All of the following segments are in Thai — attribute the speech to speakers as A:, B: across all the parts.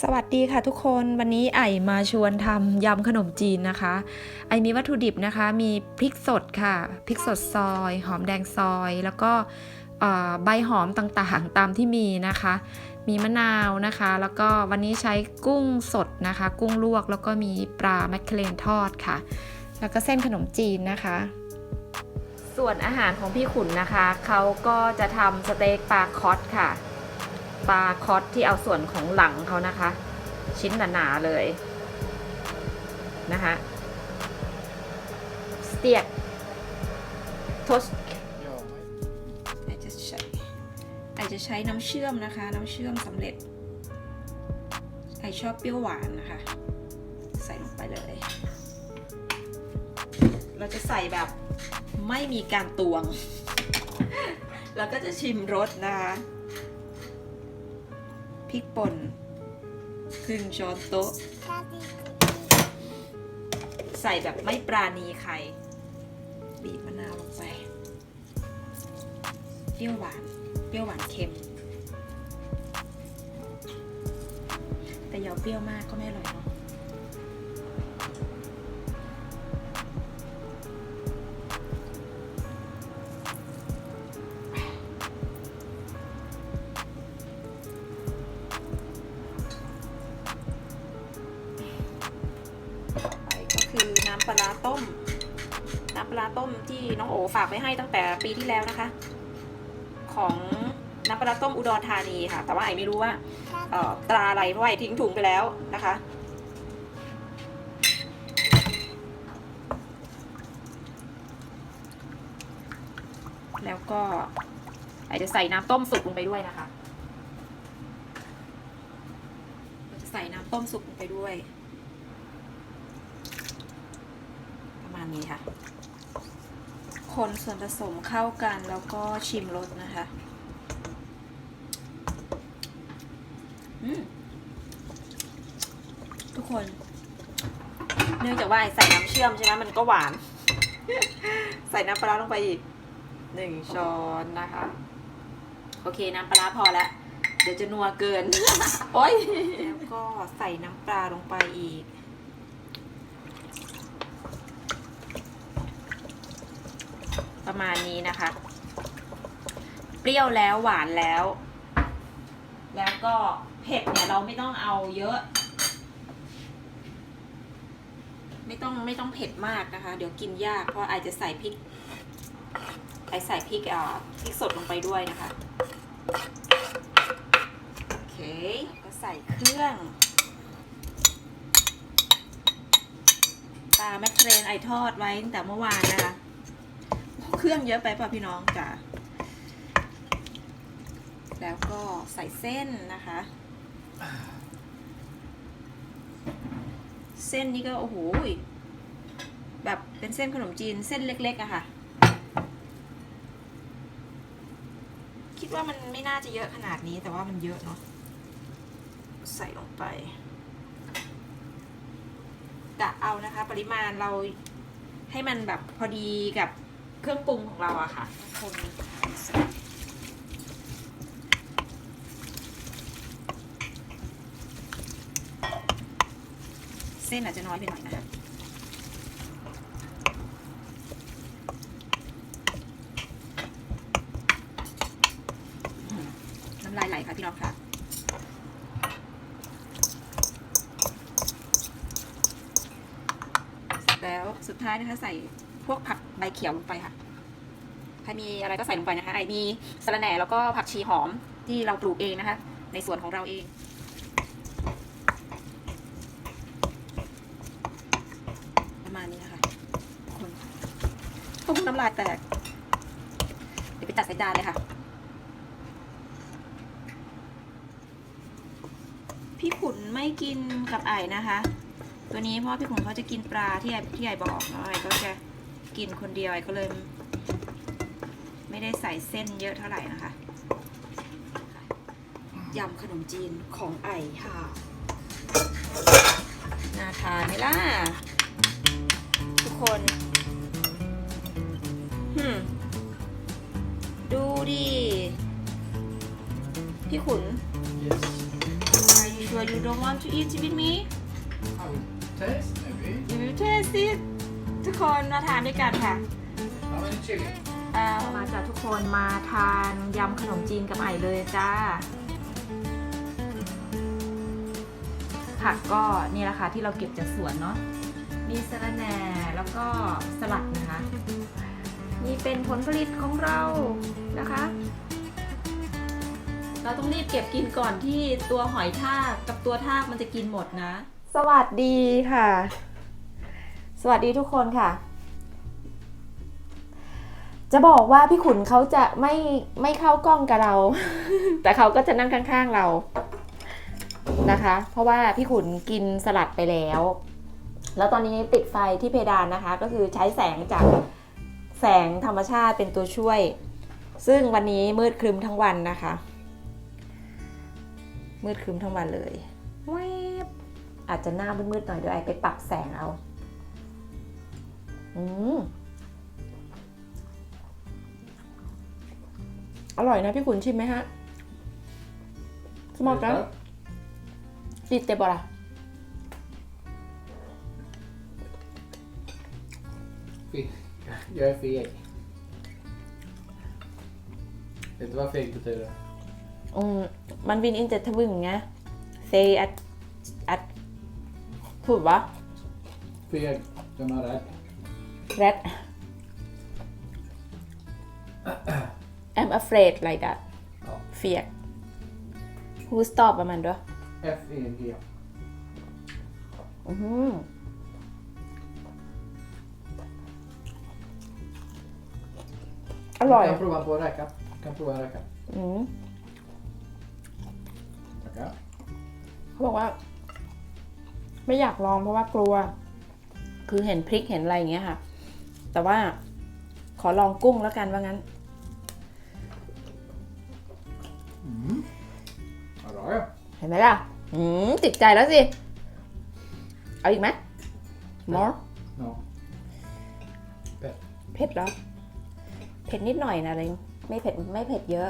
A: สวัสดีค่ะทุกคนวันนี้ไอมาชวนทำยำขนมจีนนะคะ ไอมีวัตถุดิบนะคะ มีพริกสดค่ะพริกสดซอย หอมแดงซอย แล้วก็ใบหอมต่างๆ ตามที่มีนะคะ มีมะนาวนะคะ แล้วก็วันนี้ใช้กุ้งสดนะคะ กุ้งลวกแล้วก็มีปลาแมคเคเรนทอดค่ะ แล้วก็เส้นขนมจีนนะคะ ส่วนอาหารของพี่ขุนนะคะเขาก็จะทำสเต็กปลาคอสค่ะ ปลาคอสที่เอาส่วนของหลังเขานะคะ ชิ้นหนาๆเลยนะคะสเตียกทสไอจะใช้ไอจะใช้น้ำเชื่อมนะคะ น้ำเชื่อมสำเร็จไอชอบเปรี้ยวหวานนะคะ ใส่ลงไปเลย เราจะใส่แบบไม่มีการตวง แล้วก็จะชิมรสนะคะ พริกป่นครึ่งช้อนโต๊ะ ใส่แบบไม่ปราณีใคร บีบมะนาวลงไปเปรี้ยวหวาน เปรี้ยวหวานเค็ม แต่อย่าเปรี้ยวมากก็ไม่อร่อยเนาะำปลาต้ม น้ำปลาต้มที่น้องโอฝากไว้ให้ตั้งแต่ปีที่แล้วนะคะ ของน้ำปลาต้มอุดรธานีค่ะ แต่ว่าไอไม่รู้ว่าตราอะไรเพราะว่าไอทิ้งถุงไปแล้วนะคะแล้วก็ไอจะใส่น้ำต้มสุกลงไปด้วยนะคะจะใส่น้ำต้มสุกลงไปด้วย ประมนี้ค่ะ คนส่วนผสมเข้ากันแล้วก็ชิมรสนะคะทุกคน เนื่องจากว่าใส่น้ำเชื่อมใช่ไหมมันก็หวาน ใส่น้ำปลาลงไปอีกหนึ่งช้อนนะคะ โอเคน้ำปลาพอแล้วเดี๋ยวจะนัวเกิน โอ๊ยแล้วก็ใส่น้ำปลาลงไปอีก ประมาณนี้นะคะ เปรี้ยวแล้วหวานแล้ว แล้วก็เผ็ดเนี่ยเราไม่ต้องเอาเยอะ ไม่ต้องไม่ต้องเผ็ดมากนะคะ เดี๋ยวกินยากเพราะไอจจะใส่พริกไอใส่พริกอ่าพริกสดลงไปด้วยนะคะโอเคก็ใส่เครื่องปลาแมคเครนไอทอดไว้ตั้งแต่เมื่อวานนะคะ เครื่องเยอะไปป่ะพี่น้องจ้ะแล้วก็ใส่เส้นนะคะ เส้นนี้ก็โอ้โหแบบเป็นเส้นขนมจีนเส้นเล็กๆอะค่ะ คิดว่ามันไม่น่าจะเยอะขนาดนี้แต่ว่ามันเยอะเนาะใส่ลงไปกะเอานะคะ ปริมาณเราให้มันแบบพอดีกับ เครื่องปรุงของเราอะค่ะคนเส้นอาจจะน้อยไปหน่อยนะคะน้ำลายไหลค่ะพี่น้องค่ะแล้วสุดท้ายนะคะใส่พวกผัก ใบเขียวลงไปค่ะ ใครมีอะไรก็ใส่ลงไปนะคะ ไอมีสะระแหน่แล้วก็ผักชีหอมที่เราปลูกเองนะคะ ในสวนของเราเองประมาณนี้นะคะคนโอ้น้ำลายแตก เดี๋ยวไปจัดใส่จานเลยค่ะ พี่ขุนไม่กินกับไอนะคะ ตัวนี้เพราะพี่ขุนเขาจะกินปลาที่ไอที่ไอบอกเนาะไอก็จะ กินคนเดียวไอก็เลย ไม่ได้ใส่เส้นเยอะเท่าไหร่นะคะยำขนมจีนของไอค่ะ น่าทานไหมล่ะ ทุกคนหืมดูดิ พี่ขุน
B: Yes.
A: ไอ sure you don't want to eat with me
B: I would taste maybe.
A: you will taste it ทุกคนมาทานด้วยกันค่ะ
B: How many chili?
A: มาจากทุกคนมาทานยำขนมจีนกับไอเลยจ้า ผักก็นี่แหละค่ะที่เราเก็บจากสวนเนาะ มีสะระแหน่แล้วก็สลัดนะคะ นี่เป็นผลผลิตของเรานะคะ เราต้องรีบเก็บกินก่อนที่ตัวหอยทากกับตัวทากมันจะกินหมดนะ สวัสดีค่ะ สวัสดีทุกคนค่ะ จะบอกว่าพี่ขุนเขาจะไม่ไม่เข้ากล้องกับเรา แต่เขาก็จะนั่งข้างๆเรานะคะ เพราะว่าพี่ขุนกินสลัดไปแล้ว แล้วตอนนี้ติดไฟที่เพดานนะคะ ก็คือใช้แสงจากแสงธรรมชาติเป็นตัวช่วย ซึ่งวันนี้มืดครึมทั้งวันนะคะ มืดครึมทั้งวันเลยแวบอาจจะหน้ามืดๆหน่อยเดี๋ยวไอไปปรับแสงเอา อืมอร่อยนะพี่ขุนชิมไหมฮะสมองกันติดเตบอละ
B: Feg. Jag är feg. Vet du vad feg betyder?
A: อืมมันวินอินเจทบึงไงเซอัดอัดพูดวะ
B: Feg, som är rädd.
A: red I'm afraid like that
B: Ja.
A: fear who stop ประมาณด้วย
B: F-E-G.
A: อือหืออร่อย
B: Jag kan prova på räka. kan prova räka.
A: อืม
B: Tackar.
A: เขาบอกว่า ไม่อยากลองเพราะว่ากลัว คือเห็นพริกเห็นอะไรอย่างเงี้ยค่ะ แต่ว่าขอลองกุ้งแล้วกันว่างั้น
B: Mm. Bra ja.
A: เห็นไหมล่ะอืมติดใจแล้วสิ เอาอีกไหม more
B: Ja.
A: เผ็ดเหรอ เผ็ดนิดหน่อยนะเรงไม่เผ็ดไม่เผ็ดเยอะ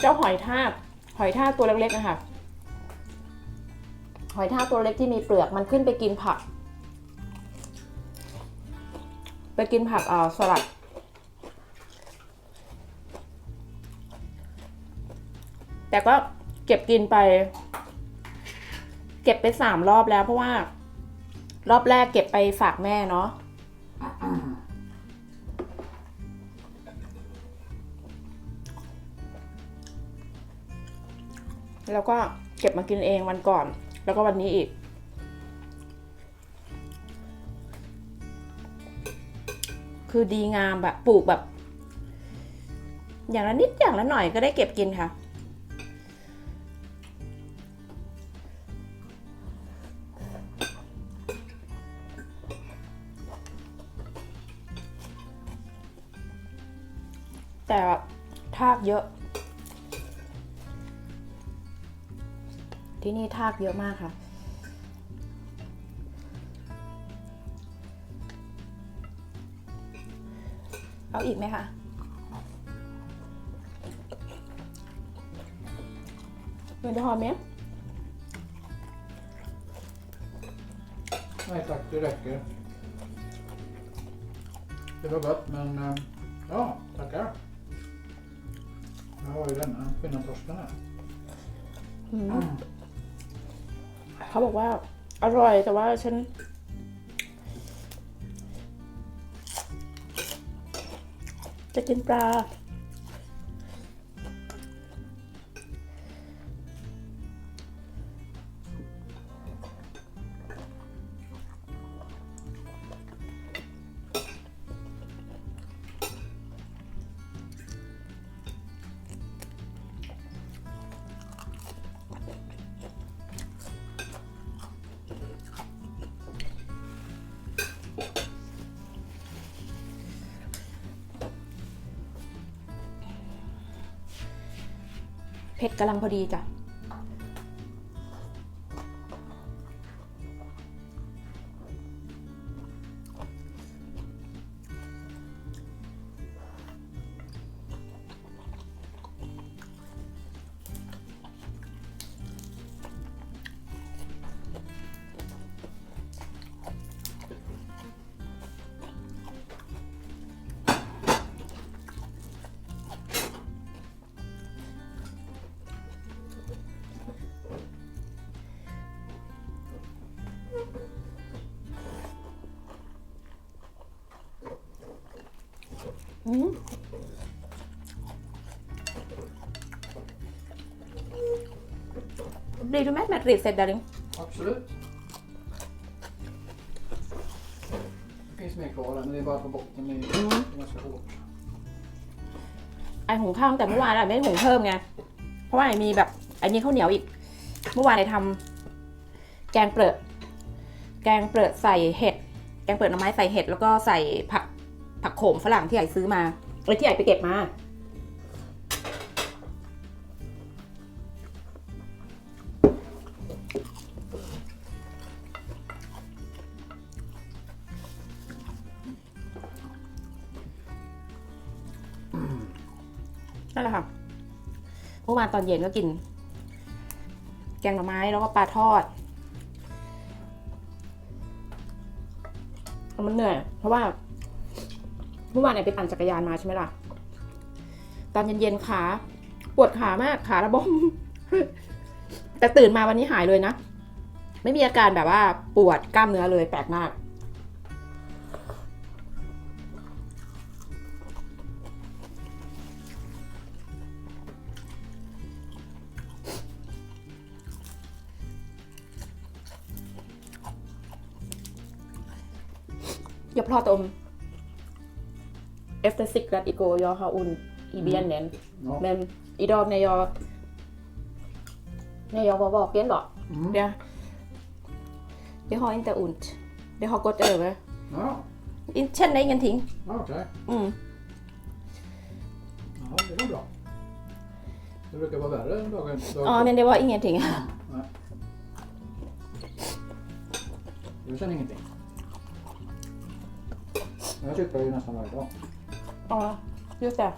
A: เจ้าหอยทากหอยทากตัวเล็กๆนะคะหอยทากตัวเล็กที่มีเปลือกมันขึ้นไปกินผัก ไปกินผักอ่าสลัดแต่ก็เก็บกินไป เก็บไปสามรอบแล้วเพราะว่า รอบแรกเก็บไปฝากแม่เนาะ แล้วก็เก็บมากินเองวันก่อน แล้วก็วันนี้อีก คือดีงามแบบปลูกแบบ อย่างละนิดอย่างละหน่อยก็ได้เก็บกินค่ะ ที่นี่ทากเยอะมากค่ะ เอาอีกไหมคะมันจะหอมไหม
B: Nej tack, det räcker. Det var gott men eh, ja, tackar. Jag har ju denna fina torsken här.
A: อืม เขาบอกว่าอร่อยแต่ว่าฉัน จะกินปลา ผ็ดกำลังพอดีจ้ะ Blir du mätt med ett risset darling?
B: Absolut. Det finns mer kvar där, men det är bara på botten. Det är
A: Mm.
B: ganska hårt.
A: ไอหุงข้าวตั้งแต่เมื่อวานอะไม่ได้หุงเพิ่มไง เพราะว่าไอมีแบบไอมีข้าวเหนียวอีก เมื่อวานไอทำแกงเปลือกแกงเปลือกใส่เห็ด แกงเปลือกหน่อไม้ใส่เห็ดแล้วก็ใส่ผัก ผักโขมฝรั่งที่ไอซื้อมาเอ้ยที่ไอไปเก็บมา นั่นแหละค่ะเมื่อวานตอนเย็นก็กิน แกงหน่อไม้แล้วก็ปลาทอดแต่มันเหนื่อย เพราะว่า เมื่อวานเนี่ยไปปั่นจักรยานมาใช่ไหมล่ะ ตอนเย็นๆขา ปวดขามากขาระบม แต่ตื่นมาวันนี้หายเลยนะ ไม่มีอาการแบบว่าปวดกล้ามเนื้อเลยแปลกมาก Jag pratar om efter cyklat igår, jag har ont i benen.
B: Ja.
A: Men idag när jag när jag var vaken då,
B: Mm.
A: det, det har inte ont. Det har gått över.
B: Ja,
A: In- Känner ingenting.
B: ja, okej.
A: Mm.
B: Ja, det var bra. Det brukar vara värre dagen. dagen
A: Ja, men det var ingenting.
B: Jag känner ingenting. Jag cyklar ju nästan varje dag.
A: Ja, just det.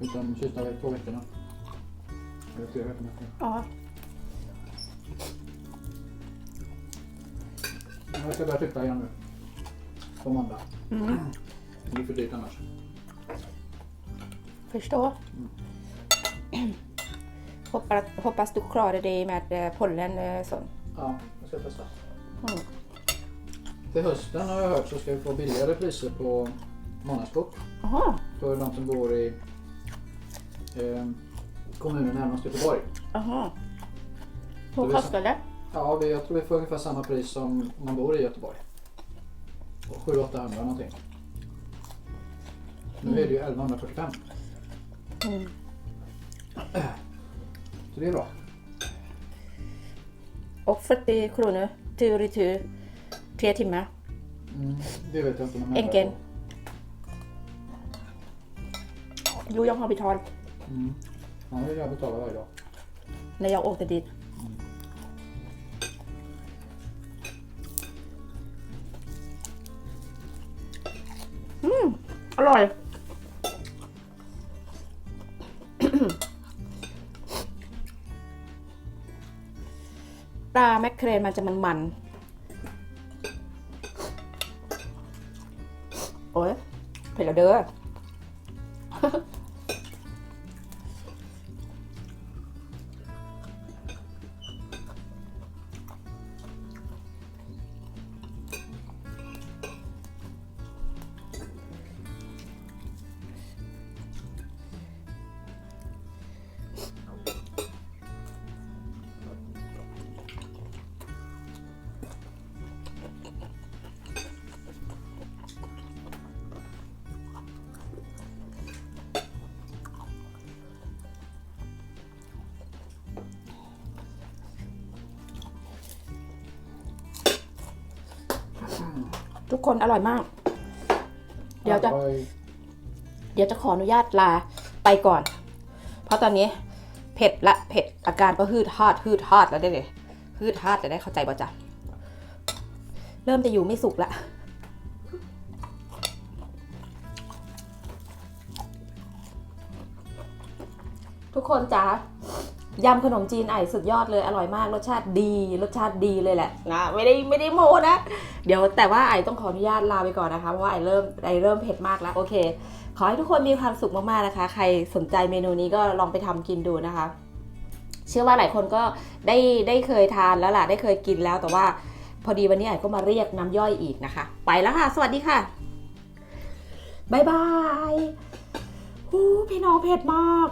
B: Utan de sista två veckorna. Eller tre veckorna.
A: Ja.
B: Jag ska börja cykla igen nu. På måndag.
A: Mm.
B: Det blir för dyrt annars.
A: Förstår. Hoppas, hoppas du klarar dig med eh, pollen eh, så.
B: Ja, jag ska testa.
A: Mm.
B: Till hösten har jag hört så ska vi få billigare priser på månadskort.
A: Jaha,
B: För de som bor i eh, kommunen närmast Göteborg.
A: jaha. Hur
B: vill
A: kostar det?
B: Ja, vi, jag tror vi får ungefär samma pris som om man bor i Göteborg. 700-800 någonting. Nu är det ju 1145.
A: Mm.
B: Så det är bra.
A: Och 40 kronor tur och retur. Tre timmar.
B: Mm, det vet jag inte om de
A: Enkel. Jo, jag har betalt
B: Mm. Ja, det vill jag betala varje dag.
A: när jag åkte dit. Mm, อร่อย ปลาแมคเครนมันจะมันๆ เด้อ ทุกคนอร่อยมาก เดี๋ยวจะ
B: Oj.
A: เดี๋ยวจะขออนุญาตลาไปก่อนราะตอนนี้เผ็ดละเผ็ดอาการก็ฮืดฮาดฮืดฮาดแล้วได้เลยฮืดฮาดจะได้เข้าใจป่ะจ๊ะเริ่มจะอยู่ไม่สุกละทุกคนจ้า ยำขนมจีนไอสุดยอดเลยอร่อยมากรสชาติดีรสชาติดีเลยแหละนะไม่ได้ไม่ได้โมนะ เดี๋ยวแต่ว่าไอต้องขออนุญาตลาไปก่อนนะคะเพราะว่าไอเริ่มไอเริ่มเผ็ดมากแล้วโอเค ขอให้ทุกคนมีความสุขมากๆนะคะ ใครสนใจเมนูนี้ก็ลองไปทำกินดูนะคะ เชื่อว่าหลายคนก็ได้ได้เคยทานแล้วล่ะได้เคยกินแล้วแต่ว่าพอดีวันนี้ไอก็มาเรียกน้ำย่อยอีกนะคะ ไปแล้วค่ะ สวัสดีค่ะบ๊ายบายอู้พี่น้องเผ็ดมาก